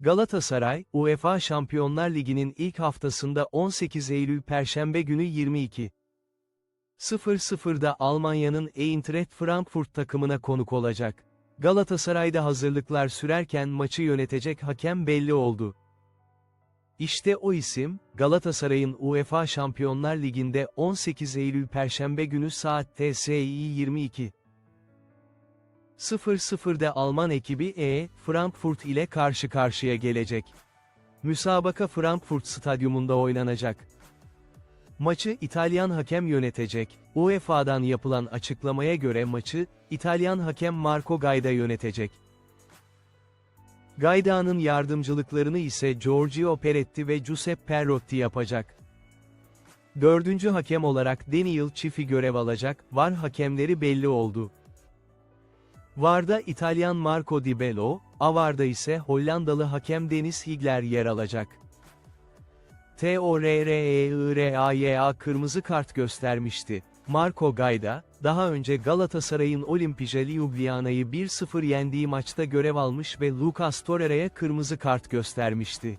Galatasaray, UEFA Şampiyonlar Ligi'nin ilk haftasında 18 Eylül Perşembe günü 22. 00'da Almanya'nın Eintracht Frankfurt takımına konuk olacak. Galatasaray'da hazırlıklar sürerken maçı yönetecek hakem belli oldu. İşte o isim, Galatasaray'ın UEFA Şampiyonlar Ligi'nde 18 Eylül Perşembe günü saat TSİ 22. 00'da Alman ekibi E, Frankfurt ile karşı karşıya gelecek. Müsabaka Frankfurt stadyumunda oynanacak. Maçı İtalyan hakem yönetecek. UEFA'dan yapılan açıklamaya göre maçı, İtalyan hakem Marco Gaida yönetecek. Gaida'nın yardımcılıklarını ise Giorgio Peretti ve Giuseppe Perotti yapacak. Dördüncü hakem olarak Daniel Çifi görev alacak, VAR hakemleri belli oldu. VAR'da İtalyan Marco Di Bello, AVAR'da ise Hollandalı hakem Deniz Higler yer alacak. TORREIRAYA kırmızı kart göstermişti. Marco Gaida, daha önce Galatasaray'ın Olimpija Ljubljana'yı 1-0 yendiği maçta görev almış ve Lucas Torreira'ya kırmızı kart göstermişti.